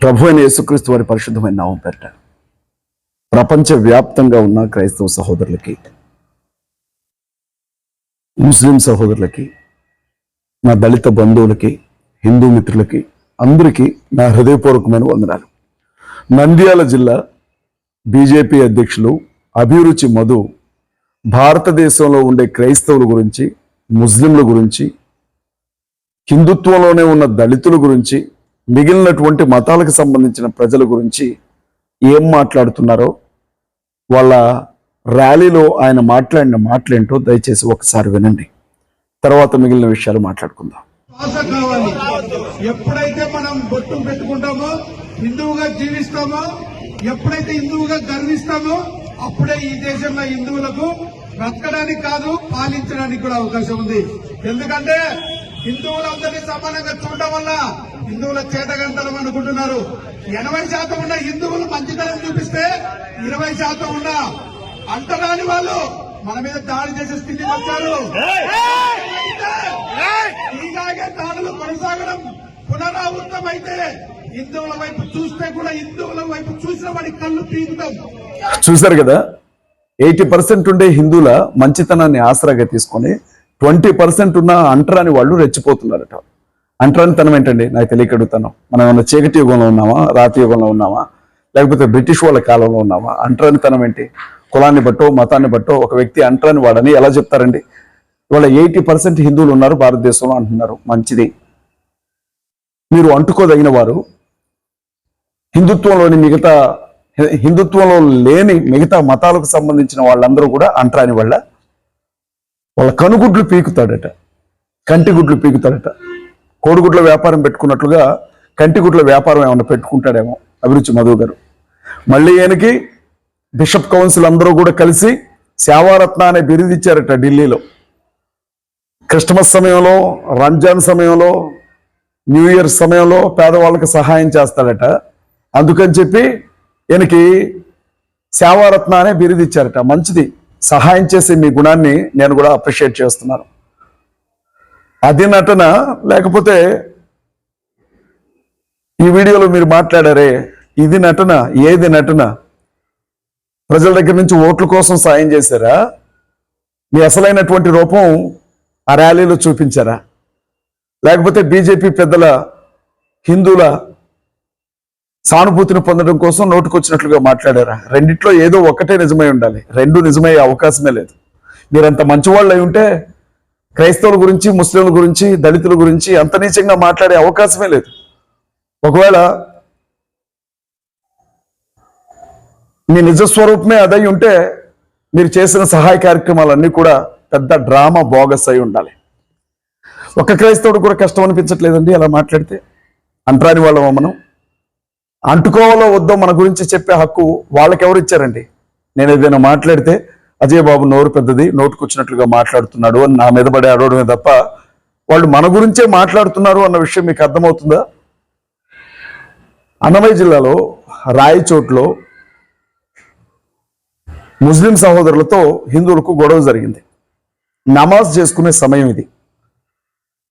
ప్రభు అయిన యేసుక్రీస్తు వారి పరిశుద్ధమైన నామం పెట్ట ప్రపంచ వ్యాప్తంగా ఉన్న క్రైస్తవ సహోదరులకి ముస్లిం సహోదరులకి నా దళిత బంధువులకి హిందూ మిత్రులకి అందరికీ నా హృదయపూర్వకమైన వందనాలు. నంద్యాల జిల్లా బీజేపీ అధ్యక్షులు అభిరుచి మధు భారతదేశంలో ఉండే క్రైస్తవుల గురించి ముస్లింల గురించి హిందుత్వంలోనే ఉన్న దళితుల గురించి మిగిలినటువంటి మతాలకు సంబంధించిన ప్రజల గురించి ఏం మాట్లాడుతున్నారో వాళ్ళ ర్యాలీలో ఆయన మాట్లాడిన మాటలేంటో దయచేసి ఒకసారి వినండి. తర్వాత మిగిలిన విషయాలు మాట్లాడుకుందాం. ఎప్పుడైతే మనం బొట్టు పెట్టుకుంటామో హిందువుగా జీవిస్తామో ఎప్పుడైతే హిందువుగా గర్విస్తామో అప్పుడే ఈ దేశంలో హిందువులకు బ్రతకడానికి కాదు పాలించడానికి కూడా అవకాశం ఉంది. ఎందుకంటే హిందువులందరినీ సమానంగా చూడటం వల్ల హిందువుల చేతగంతలం అనుకుంటున్నారు ఎనభై శాతం ఉన్న హిందువులు మంచితనం చూపిస్తే ఇరవై శాతం ఉన్న అంటరాని వాళ్ళు మన మీద దాడి చేసే స్థితికి వచ్చారు. ఇలాగే దాడులు కొనసాగడం పునరావృతమైతే హిందువుల వైపు చూస్తే కూడా హిందువుల వైపు చూసిన వాడి కళ్ళు పీకుతాం. చూశారు కదా? ఎయిటీ పర్సెంట్ ఉండే హిందువుల మంచితనాన్ని ఆసరాగా తీసుకొని ట్వంటీ పర్సెంట్ ఉన్న అంటరాని వాళ్ళు రెచ్చిపోతున్నారట. అంటరానితనం ఏంటండి? నాకు తెలియక అడుగుతాను మనం ఏమైనా చీకటి యుగంలో ఉన్నామా? రాతి యుగంలో ఉన్నామా? లేకపోతే బ్రిటిష్ వాళ్ళ కాలంలో ఉన్నామా? అంటరానితనం ఏంటి? కులాన్ని బట్టో మతాన్ని బట్టో ఒక వ్యక్తి అంటరాని వాడని ఎలా చెప్తారండి? ఇవాళ ఎయిటీ పర్సెంట్ హిందువులు ఉన్నారు భారతదేశంలో అంటున్నారు. మంచిది. మీరు అంటుకోదగిన వారు హిందుత్వంలోని మిగతా హిందుత్వంలో లేని మిగతా మతాలకు సంబంధించిన వాళ్ళందరూ కూడా అంటరాని వాళ్ళ వాళ్ళ కనుగుడ్లు పీకుతాడట కంటి గుడ్లు పీకుతాడట. కోడిగుడ్ల వ్యాపారం పెట్టుకున్నట్లుగా కంటిగుడ్ల వ్యాపారం ఏమైనా పెట్టుకుంటాడేమో అభిరుచి మధు గారు. మళ్ళీ ఈయనకి బిషప్ కౌన్సిల్ అందరూ కూడా కలిసి సేవారత్న అనే బిరుదిచ్చారట ఢిల్లీలో. క్రిస్టమస్ సమయంలో రంజాన్ సమయంలో న్యూ ఇయర్ సమయంలో పేదవాళ్ళకి సహాయం చేస్తాడట. అందుకని చెప్పి ఈయనకి సేవారత్న అనే బిరుది ఇచ్చారట. మంచిది. సహాయం చేసే మీ గుణాన్ని నేను కూడా అప్రిషియేట్ చేస్తున్నాను. అది నటన లేకపోతే ఈ వీడియోలో మీరు మాట్లాడారే ఇది నటన ఏది నటన? ప్రజల దగ్గర నుంచి ఓట్ల కోసం సాయం చేశారా? మీ అసలైనటువంటి రూపం ఆ ర్యాలీలో చూపించారా? లేకపోతే బీజేపీ పెద్దల హిందువుల సానుభూతిని పొందడం కోసం నోటుకొచ్చినట్లుగా మాట్లాడారా? రెండిట్లో ఏదో ఒకటే నిజమై ఉండాలి. రెండు నిజమయ్యే అవకాశమే లేదు. మీరంత మంచివాళ్ళు అయి ఉంటే క్రైస్తవుల గురించి ముస్లింల గురించి దళితుల గురించి అంత నీచంగా మాట్లాడే అవకాశమే లేదు. ఒకవేళ మీ నిజ స్వరూపమే అదై ఉంటే మీరు చేసిన సహాయ కార్యక్రమాలన్నీ కూడా పెద్ద డ్రామా బోగస్ అయి ఉండాలి. ఒక క్రైస్తవుడు కూడా కష్టం అనిపించట్లేదండి అలా మాట్లాడితే. అంటరాని వాళ్ళమా మనం? అంటుకోవాలో వద్దో మన గురించి చెప్పే హక్కు వాళ్ళకి ఎవరు ఇచ్చారండి? నేను ఏదైనా మాట్లాడితే అజయ్ బాబు నోరు పెద్దది నోటుకొచ్చినట్లుగా మాట్లాడుతున్నాడు అని నా మీద పడే అడవడమే తప్ప వాళ్ళు మన గురించే మాట్లాడుతున్నారు అన్న విషయం మీకు అర్థమవుతుందా? అన్నమయ్య జిల్లాలో రాయచోట్లో ముస్లిం సహోదరులతో హిందువులకు గొడవ జరిగింది. నమాజ్ చేసుకునే సమయం ఇది.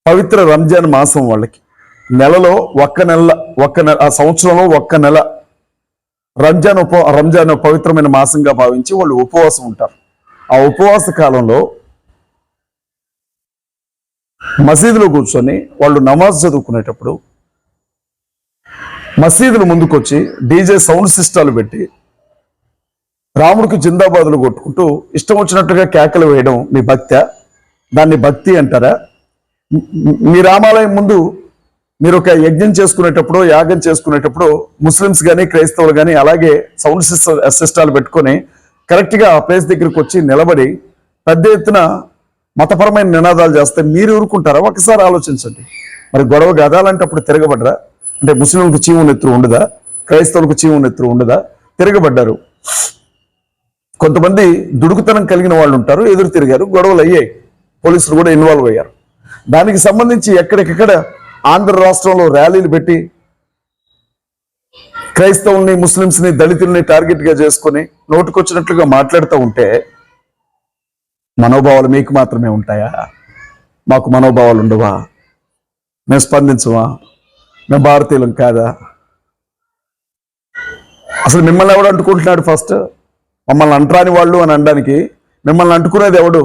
పవిత్ర రంజాన్ మాసం వాళ్ళకి. నెలలో ఒక్క నెల ఒక్క నెల ఆ సంవత్సరంలో ఒక్క నెల రంజాన్ ఉప రంజాన్ పవిత్రమైన మాసంగా భావించి వాళ్ళు ఉపవాసం ఉంటారు. ఆ ఉపవాస కాలంలో మసీదులో కూర్చొని వాళ్ళు నమాజ్ చదువుకునేటప్పుడు మసీదుల ముందుకొచ్చి డీజే సౌండ్ సిస్టాలు పెట్టి రాముడికి జిందాబాదులు కొట్టుకుంటూ ఇష్టం వచ్చినట్టుగా కేకలు వేయడం మీ భక్త దాన్ని భక్తి అంటారా? మీ రామాలయం ముందు మీరు ఒక యజ్ఞం చేసుకునేటప్పుడు యాగం చేసుకునేటప్పుడు ముస్లిమ్స్ కానీ క్రైస్తవులు కానీ అలాగే సౌండ్ సిస్ట- సిస్టాలు పెట్టుకొని కరెక్ట్గా ఆ ప్లేస్ దగ్గరికి వచ్చి నిలబడి పెద్ద ఎత్తున మతపరమైన నినాదాలు చేస్తే మీరు ఊరుకుంటారా? ఒకసారి ఆలోచించండి. మరి గొడవ గదాలంటే అలాంటప్పుడు తిరగబడ్డరా? అంటే ముస్లింలకు చీవునెత్తురు ఉండదా? క్రైస్తవులకు చీవునెత్తురు ఉండదా? తిరగబడ్డారు. కొంతమంది దుడుకుతనం కలిగిన వాళ్ళు ఉంటారు ఎదురు తిరిగారు గొడవలు అయ్యాయి. పోలీసులు కూడా ఇన్వాల్వ్ అయ్యారు. దానికి సంబంధించి ఎక్కడికెక్కడ ఆంధ్ర రాష్ట్రంలో ర్యాలీలు పెట్టి క్రైస్తవుల్ని ముస్లింస్ని దళితుల్ని టార్గెట్గా చేసుకుని నోటుకొచ్చినట్లుగా మాట్లాడుతూ ఉంటే మనోభావాలు మీకు మాత్రమే ఉంటాయా? మాకు మనోభావాలు ఉండవా? మేము స్పందించవా? మేము భారతీయులం కాదా? అసలు మిమ్మల్ని ఎవడు అంటుకుంటున్నాడు ఫస్ట్? మమ్మల్ని అంటరాని వాళ్ళు అని అనడానికి మిమ్మల్ని అంటుకునేది ఎవడు?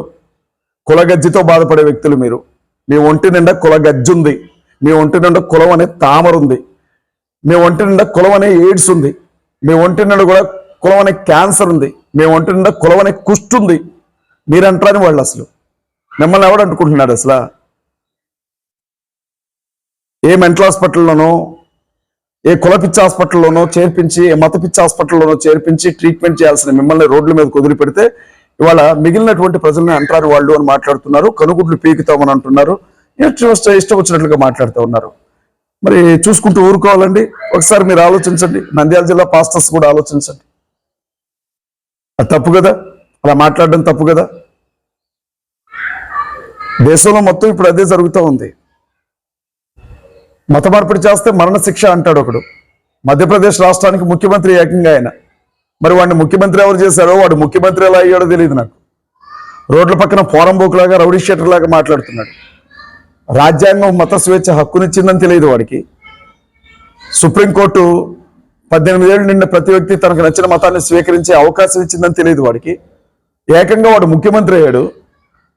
కులగజ్జితో బాధపడే వ్యక్తులు మీరు. మీ ఒంటి నిండా కులగజ్జుంది. మీ ఒంటి నిండా కులం అనే తామర ఉంది. మీ ఒంటి నిండా కులం అనే ఎయిడ్స్ ఉంది. మీ ఒంటి నిండా కూడా కులం అనే క్యాన్సర్ ఉంది. మీ ఒంటి నిండా కులం అనే కుష్టు ఉంది. మీరు అంటారని వాళ్ళు అసలు. మిమ్మల్ని ఎవడు అంటుకుంటున్నాడు అసలు? ఏ మెంటల్ హాస్పిటల్లోనో ఏ కులపిచ్చి హాస్పిటల్లోనో చేర్పించి ఏ మత పిచ్చి హాస్పిటల్లోనో చేర్పించి ట్రీట్మెంట్ చేయాల్సిన మిమ్మల్ని రోడ్ల మీద కుదిరి పెడితే ఇవాళ మిగిలినటువంటి ప్రజల్ని అంటారు వాళ్ళు అని మాట్లాడుతున్నారు. కనుగుడ్లు పీకుతామని అంటున్నారు. ఇష్టం ఇష్టం వచ్చినట్లుగా మాట్లాడుతూ ఉన్నారు. మరి చూసుకుంటూ ఊరుకోవాలండి. ఒకసారి మీరు ఆలోచించండి. నంద్యాల జిల్లా పాస్టర్స్ కూడా ఆలోచించండి. అది తప్పు కదా? అలా మాట్లాడడం తప్పు కదా? దేశంలో మొత్తం ఇప్పుడు అదే జరుగుతూ ఉంది. మత మార్పిడి చేస్తే మరణశిక్ష అంటాడు ఒకడు. మధ్యప్రదేశ్ రాష్ట్రానికి ముఖ్యమంత్రి ఏకంగా ఆయన. మరి వాడిని ముఖ్యమంత్రి ఎవరు చేశారో వాడు ముఖ్యమంత్రి ఎలా అయ్యాడో తెలియదు నాకు. రోడ్ల పక్కన పోరంబోకులాగా రౌడీ షీటర్ లాగా మాట్లాడుతున్నాడు. రాజ్యాంగం మత స్వేచ్ఛ హక్కునిచ్చిందని తెలియదు వాడికి. సుప్రీంకోర్టు పద్దెనిమిది ఏళ్ళు నిన్న ప్రతి వ్యక్తి తనకు నచ్చిన మతాన్ని స్వీకరించే అవకాశం ఇచ్చిందని తెలియదు వాడికి. ఏకంగా వాడు ముఖ్యమంత్రి అయ్యాడు.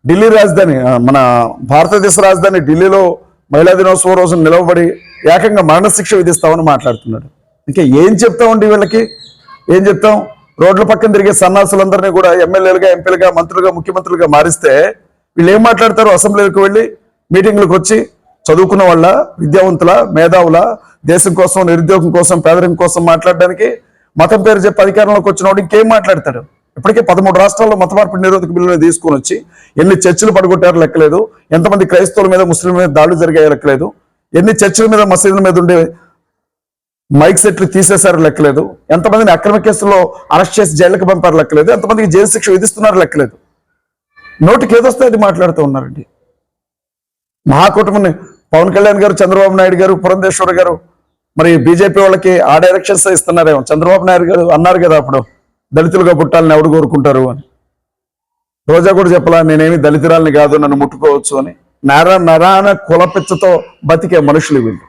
ఢిల్లీ రాజధాని మన భారతదేశ రాజధాని ఢిల్లీలో మహిళా దినోత్సవం రోజు నిలవబడి ఏకంగా మరణశిక్ష విధిస్తామని మాట్లాడుతున్నాడు. ఇంకా ఏం చెప్తామండి వీళ్ళకి? ఏం చెప్తాం? రోడ్ల పక్కన తిరిగే సన్నాసులందరినీ కూడా ఎమ్మెల్యేలుగా ఎంపీలుగా మంత్రులుగా ముఖ్యమంత్రులుగా మారిస్తే వీళ్ళు ఏం మాట్లాడతారు? అసెంబ్లీలకు వెళ్ళి మీటింగ్లకు వచ్చి చదువుకున్న వాళ్ళ విద్యావంతుల మేధావుల దేశం కోసం నిరుద్యోగం కోసం పేదరికం కోసం మాట్లాడడానికి మతం పేరు చెప్పి అధికారంలోకి వచ్చిన వాడు ఇంకేం మాట్లాడతాడు? ఇప్పటికే పదమూడు రాష్ట్రాల్లో మత మార్పిడి నిరోధక బిల్లుని తీసుకొని వచ్చి ఎన్ని చర్చలు పడగొట్టారో లెక్కలేదు. ఎంతమంది క్రైస్తవుల మీద ముస్లింల మీద దాడులు జరిగాయో లెక్కలేదు. ఎన్ని చర్చల మీద మసీదుల మీద ఉండే మైక్ సెట్లు తీసేశారు లెక్కలేదు. ఎంతమందిని అక్రమ కేసుల్లో అరెస్ట్ చేసి జైలుకి పంపారు లెక్కలేదు. ఎంతమందికి జైలు శిక్ష విధిస్తున్నారు లెక్కలేదు. నోటికి ఏదొస్తే అది మాట్లాడుతూ ఉన్నారండి. మహాకూటమిని పవన్ కళ్యాణ్ గారు చంద్రబాబు నాయుడు గారు పురంధేశ్వర్ గారు మరి బీజేపీ వాళ్ళకి ఆ డైరెక్షన్స్ ఇస్తున్నారేమో. చంద్రబాబు నాయుడు గారు అన్నారు కదా అప్పుడు దళితులుగా పుట్టాలని ఎవడు కోరుకుంటారు అని. రోజా కూడా చెప్పాలా నేనేమి దళితురాలని కాదు నన్ను ముట్టుకోవచ్చు అని. నర నరాన కులపెచ్చతో బతికే మనుషులు వీళ్ళు.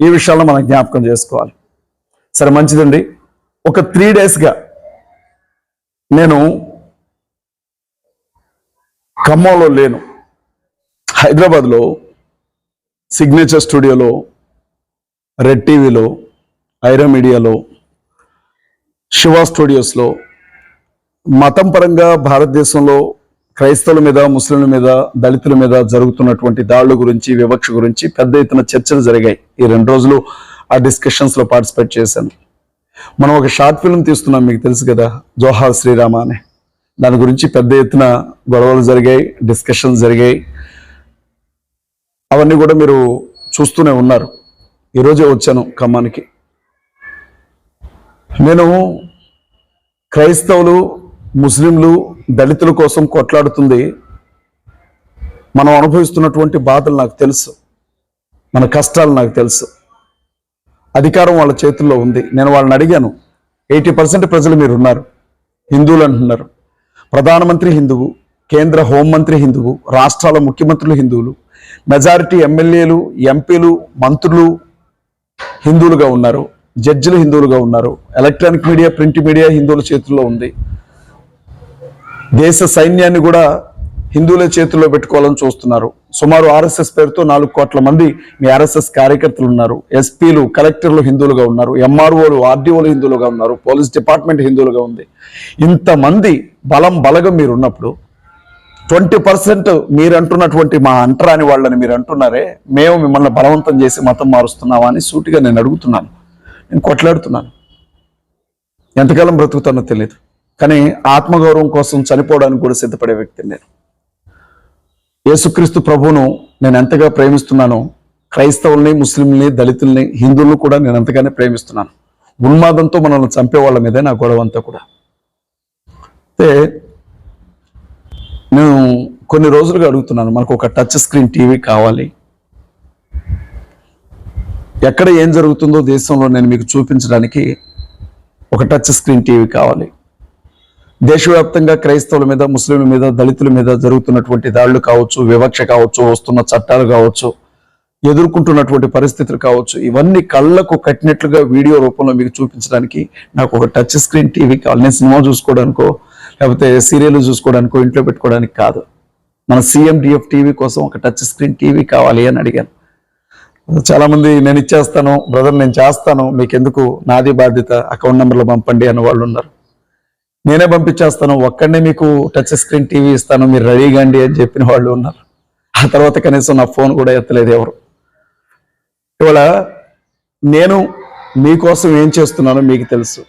ఈ విషయాల్లో మనం జ్ఞాపకం చేసుకోవాలి. సరే మంచిదండి. ఒక త్రీ డేస్గా నేను ఖమ్మంలో లేను. హైదరాబాద్లో సిగ్నేచర్ స్టూడియోలో రెడ్ టీవీలో ఐరా మీడియాలో శివ స్టూడియోస్లో మతం పరంగా భారతదేశంలో క్రైస్తవుల మీద ముస్లింల మీద దళితుల మీద జరుగుతున్నటువంటి దాడుల గురించి వివక్ష గురించి పెద్ద ఎత్తున చర్చలు జరిగాయి. ఈ రెండు రోజులు ఆ డిస్కషన్స్లో పార్టిసిపేట్ చేశాను. మనం ఒక షార్ట్ ఫిల్మ్ తీస్తున్నాం మీకు తెలుసు కదా జోహార్ శ్రీరామ అనే దాని గురించి పెద్ద ఎత్తున గొడవలు జరిగాయి డిస్కషన్స్ జరిగాయి. అవన్నీ కూడా మీరు చూస్తూనే ఉన్నారు. ఈరోజే వచ్చాను ఖమ్మానికి. నేను క్రైస్తవులు ముస్లింలు దళితుల కోసం కొట్లాడుతుంది. మనం అనుభవిస్తున్నటువంటి బాధలు నాకు తెలుసు. మన కష్టాలు నాకు తెలుసు. అధికారం వాళ్ళ చేతుల్లో ఉంది. నేను వాళ్ళని అడిగాను. ఎయిటీ పర్సెంట్ ప్రజలు మీరు ఉన్నారు హిందువులు అంటున్నారు. ప్రధానమంత్రి హిందువు కేంద్ర హోంమంత్రి హిందువు రాష్ట్రాల ముఖ్యమంత్రులు హిందువులు మెజారిటీ ఎమ్మెల్యేలు ఎంపీలు మంత్రులు హిందువులుగా ఉన్నారు. జడ్జిలు హిందువులుగా ఉన్నారు. ఎలక్ట్రానిక్ మీడియా ప్రింట్ మీడియా హిందువుల చేతుల్లో ఉంది. దేశ సైన్యాన్ని కూడా హిందువుల చేతుల్లో పెట్టుకోవాలని చూస్తున్నారు. సుమారు ఆర్ఎస్ఎస్ పేరుతో నాలుగు కోట్ల మంది మీ ఆర్ఎస్ఎస్ కార్యకర్తలు ఉన్నారు. ఎస్పీలు కలెక్టర్లు హిందువులుగా ఉన్నారు. ఎంఆర్ఓలు ఆర్డీఓలు హిందువులుగా ఉన్నారు. పోలీస్ డిపార్ట్మెంట్ హిందువులుగా ఉంది. ఇంతమంది బలం బలగం మీరు ఉన్నప్పుడు ట్వంటీ పర్సెంట్ మీరు అంటున్నటువంటి మా అంటరాని వాళ్ళని మీరు అంటున్నారే మేము మిమ్మల్ని బలవంతం చేసి మతం మారుస్తున్నామా అని సూటిగా నేను అడుగుతున్నాను. నేను కొట్లాడుతున్నాను. ఎంతకాలం బ్రతుకుతానో తెలియదు కానీ ఆత్మగౌరవం కోసం చనిపోవడానికి కూడా సిద్ధపడే వ్యక్తిని నేను. యేసుక్రీస్తు ప్రభువును నేను ఎంతగా ప్రేమిస్తున్నానో క్రైస్తవుల్ని ముస్లింల్ని దళితుల్ని హిందువులను కూడా నేను ఎంతగానే ప్రేమిస్తున్నాను. ఉన్మాదంతో మనల్ని చంపే వాళ్ళ మీదే నా గొడవ అంతా కూడా. అయితే నేను కొన్ని రోజులుగా అడుగుతున్నాను మనకు ఒక టచ్ స్క్రీన్ టీవీ కావాలి. ఎక్కడ ఏం జరుగుతుందో దేశంలో నేను మీకు చూపించడానికి ఒక టచ్ స్క్రీన్ టీవీ కావాలి. దేశవ్యాప్తంగా క్రైస్తవుల మీద ముస్లింల మీద దళితుల మీద జరుగుతున్నటువంటి దాడులు కావచ్చు వివక్ష కావచ్చు వస్తున్న చట్టాలు కావచ్చు ఎదుర్కొంటున్నటువంటి పరిస్థితులు కావచ్చు ఇవన్నీ కళ్ళకు కట్టినట్లుగా వీడియో రూపంలో మీకు చూపించడానికి నాకు ఒక టచ్ స్క్రీన్ టీవీ కావాలి. నేను సినిమా చూసుకోవడానికో లేకపోతే సీరియల్ చూసుకోవడానికో ఇంట్లో పెట్టుకోవడానికి కాదు. మన సిఎండిఎఫ్ టీవీ కోసం ఒక టచ్ స్క్రీన్ టీవీ కావాలి అని అడిగాను. చాలామంది నేను ఇచ్చేస్తాను బ్రదర్ నేను చేస్తాను మీకు ఎందుకు నాది బాధ్యత అకౌంట్ నెంబర్లో పంపండి అని వాళ్ళు ఉన్నారు. నేనే పంపించేస్తాను ఒక్కడనే మీకు టచ్ స్క్రీన్ టీవీ ఇస్తాను మీరు రెడీగా అండి అని చెప్పిన వాళ్ళు ఉన్నారు. ఆ తర్వాత కనీసం నా ఫోన్ కూడా ఎత్తలేదు ఎవరు. ఇవాళ నేను మీకోసం ఏం చేస్తున్నానో మీకు తెలుసు.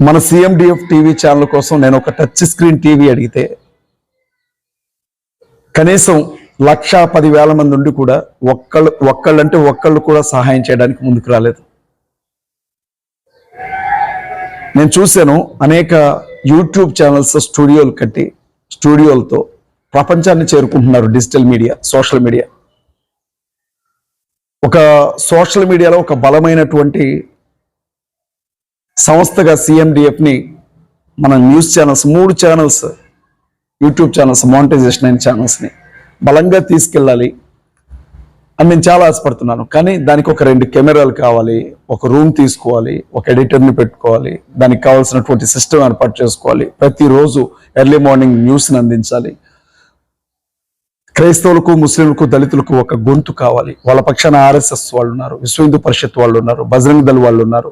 మన సిఎండిఎఫ్ టీవీ ఛానల్ కోసం నేను ఒక టచ్ స్క్రీన్ టీవీ అడిగితే కనీసం లక్ష పదివేల మంది ఉండి కూడా ఒక్కళ్ళు ఒక్కళ్ళంటే ఒక్కళ్ళు కూడా సహాయం చేయడానికి ముందుకు రాలేదు. నేను చూశాను అనేక యూట్యూబ్ ఛానల్స్ స్టూడియోలు కట్టి స్టూడియోలతో ప్రపంచాన్ని చేరుకుంటున్నారు డిజిటల్ మీడియా సోషల్ మీడియా ఒక సోషల్ మీడియాలో ఒక బలమైనటువంటి సంస్థగా సిఎండిఎఫ్ని మన న్యూస్ ఛానల్స్ మూడు ఛానల్స్ యూట్యూబ్ ఛానల్స్ మానిటైజేషన్ అయిన ఛానల్స్ని బలంగా తీసుకెళ్ళాలి అని నేను చాలా ఆశపడుతున్నాను. కానీ దానికి ఒక రెండు కెమెరాలు కావాలి ఒక రూమ్ తీసుకోవాలి ఒక ఎడిటర్ని పెట్టుకోవాలి దానికి కావాల్సినటువంటి సిస్టమ్ ఏర్పాటు చేసుకోవాలి. ప్రతిరోజు ఎర్లీ మార్నింగ్ న్యూస్ని అందించాలి. క్రైస్తవులకు ముస్లింలకు దళితులకు ఒక గొంతు కావాలి. వాళ్ళ పక్షాన ఆర్ఎస్ఎస్ వాళ్ళు ఉన్నారు విశ్వ హిందూ పరిషత్ వాళ్ళు ఉన్నారు బజరంగ్ దళ్ వాళ్ళు ఉన్నారు.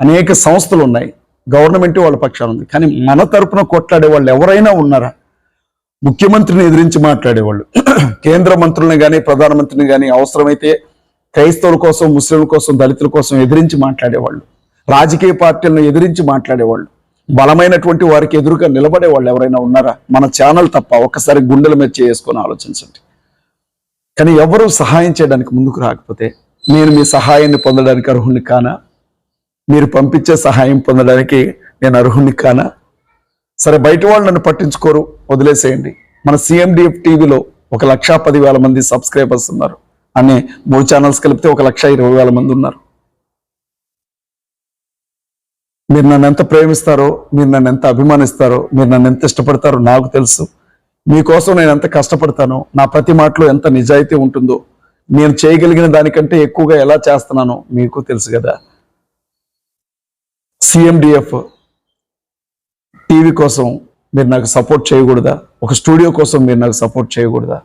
అనేక సంస్థలు ఉన్నాయి. గవర్నమెంట్ వాళ్ళ పక్షాన ఉంది. కానీ మన తరపున కొట్లాడే వాళ్ళు ఎవరైనా ఉన్నారా? ముఖ్యమంత్రిని ఎదిరించి మాట్లాడేవాళ్ళు. కేంద్ర మంత్రుల్ని కానీ ప్రధానమంత్రిని కానీ అవసరమైతే క్రైస్తవుల కోసం ముస్లింల కోసం దళితుల కోసం ఎదిరించి మాట్లాడేవాళ్ళు. రాజకీయ పార్టీలను ఎదిరించి మాట్లాడేవాళ్ళు. బలమైనటువంటి వారికి ఎదురుగా నిలబడే వాళ్ళు ఎవరైనా ఉన్నారా? మన ఛానల్ తప్ప ఒక్కసారి గుండెల మీద చేసుకొని ఆలోచించండి. కానీ ఎవరు సహాయం చేయడానికి ముందుకు రాకపోతే నేను మీ సహాయాన్ని పొందడానికి అర్హుణ్ణి కానా? మీరు పంపించే సహాయం పొందడానికి నేను అర్హుని కానా? సరే బయట వాళ్ళు నన్ను పట్టించుకోరు. వదిలేసేయండి. మన సిఎండిఎఫ్ టీవీలో ఒక లక్ష పది వేల మంది సబ్స్క్రైబర్స్ ఉన్నారు. అనే మూడు ఛానల్స్ కలిపితే ఒక లక్ష ఇరవై వేల మంది ఉన్నారు. మీరు నన్ను ఎంత ప్రేమిస్తారో మీరు నన్ను ఎంత అభిమానిస్తారో మీరు నన్ను ఎంత ఇష్టపడతారో నాకు తెలుసు. మీకోసం నేను ఎంత కష్టపడతానో నా ప్రతి మాటలో ఎంత నిజాయితీ ఉంటుందో నేను చేయగలిగిన దానికంటే ఎక్కువగా ఎలా చేస్తున్నానో మీకు తెలుసు కదా. సిఎండిఎఫ్ టీవీ కోసం మీరు నాకు సపోర్ట్ చేయకూడదా? ఒక స్టూడియో కోసం మీరు నాకు సపోర్ట్ చేయకూడదా?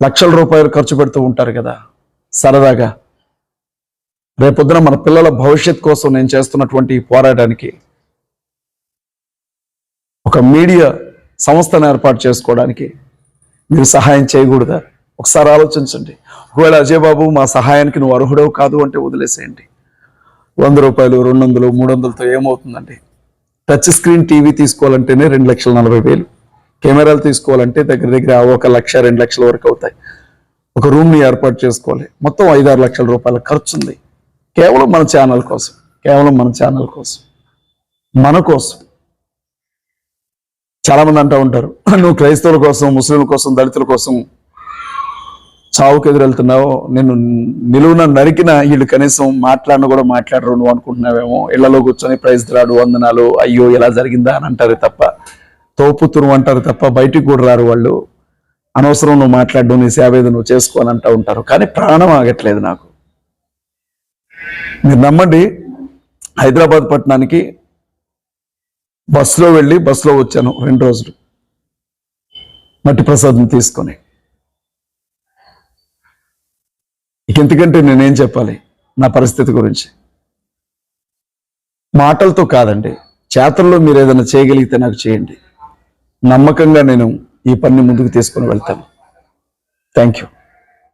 లక్షల రూపాయలు ఖర్చు పెడుతూ ఉంటారు కదా? సరదాగా. రేపొద్దున మన పిల్లల భవిష్యత్ కోసం నేను చేస్తున్నటువంటి పోరాటానికి ఒక మీడియా సంస్థను ఏర్పాటు చేసుకోవడానికి మీరు సహాయం చేయకూడదా? ఒకసారి ఆలోచించండి. ఒకవేళ అజయ్ బాబు మా సహాయానికి నువ్వు అర్హుడవు కాదు అంటే వదిలేసేయండి. వంద రూపాయలు రెండు వందలు మూడు వందలతో ఏమవుతుందండి? టచ్ స్క్రీన్ టీవీ తీసుకోవాలంటేనే రెండు లక్షల నలభై వేలు. కెమెరాలు తీసుకోవాలంటే దగ్గర దగ్గర ఒక లక్ష రెండు లక్షల వరకు అవుతాయి. ఒక రూమ్ని ఏర్పాటు చేసుకోవాలి. మొత్తం ఐదారు లక్షల రూపాయల ఖర్చు ఉంది కేవలం మన ఛానల్ కోసం. కేవలం మన ఛానల్ కోసం. మన కోసం. చాలామంది అంటూ ఉంటారు నువ్వు క్రైస్తవుల కోసం ముస్లింల కోసం దళితుల కోసం చావుకు ఎదురెళ్తున్నావు నేను నిలువున నరికిన వీళ్ళు కనీసం మాట్లాడిన కూడా మాట్లాడరు నువ్వు అనుకుంటున్నావేమో. ఇళ్ళలో కూర్చొని ప్రైజ్ రాడు వందనాలు అయ్యో ఇలా జరిగిందా అని అంటారు తప్ప తోపుతురు అంటారు తప్ప బయటికి కూడా రారు వాళ్ళు. అనవసరం నువ్వు మాట్లాడు నీ సేవ ఏదో నువ్వు చేసుకో అంటూ ఉంటారు. కానీ ప్రాణం ఆగట్లేదు నాకు. మీరు నమ్మండి హైదరాబాద్ పట్టణానికి బస్సులో వెళ్ళి బస్సులో వచ్చాను రెండు రోజులు. మట్టి ప్రసాదం తీసుకొని. ఇక ఎందుకంటే నేనేం చెప్పాలి? నా పరిస్థితి గురించి. మాటలతో కాదండి చేతల్లో మీరు ఏదైనా చేయగలిగితే నాకు చేయండి. నమ్మకంగా నేను ఈ పని ముందుకు తీసుకొని వెళ్తాను. Thank you